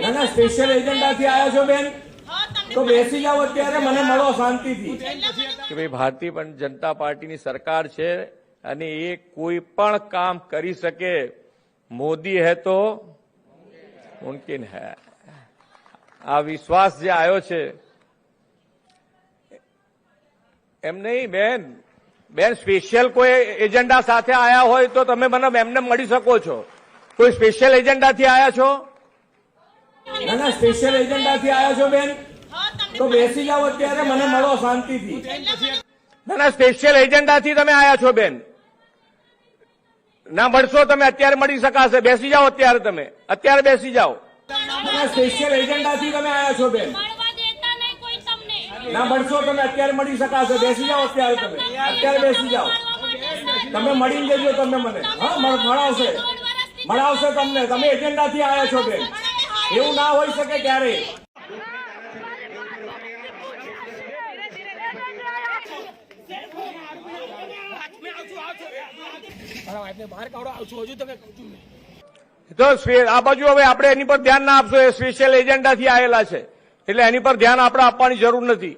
ના ના સ્પેશિયલ એજન્ડાથી આવ્યા છો, બેન? તો બેસી જાઓ અત્યારે, મને મળો શાંતિથી. કે ભાઈ, ભારતીય જનતા પાર્ટીની સરકાર છે અને એ કોઈ પણ કામ કરી શકે. મોદી હે તો મુમકિન હે. આ વિશ્વાસ જે આવ્યો છે, એમ નહીં, બેન. બેન સ્પેશિયલ કોઈ એજન્ડા સાથે આયા હોય તો તમે મને એમને મળી શકો છો. કોઈ સ્પેશિયલ એજન્ડાથી આયા છો? ના ના સ્પેશિયલ એજન્ડાથી આવ્યા છો બેન? તો બેસી જાઓ અત્યારે મને મળો શાંતિથી. ના ના સ્પેશિયલ એજન્ડાથી તમે આયા છો બેન. ના મળશો તમે અત્યારે મળી શકાશે. બેસી જાઓ અત્યારે તમે. અત્યારે બેસી જાઓ. ના ના સ્પેશિયલ એજન્ડાથી તમે આવ્યા છો બેન. મળવા દેતા નહીં કોઈ તમને. ના મળશો તમે અત્યારે મળી શકાશે. બેસી જાઓ અત્યારે તમે. અત્યારે બેસી જાઓ. તમે મળી જજો તમે મને. હા મળ- મળાવશે. મળાવશે તમને. તમે એજન્ડાથી આવ્યા છો બેન. એવું ના હોઈ શકે છું તો આ બાજુ હવે આપણે એની પર ધ્યાન ના આપશો. એ સ્પેશિયલ એજન્ડાથી આવેલા છે. એટલે એની પર ધ્યાન આપણે આપવાની જરૂર નથી.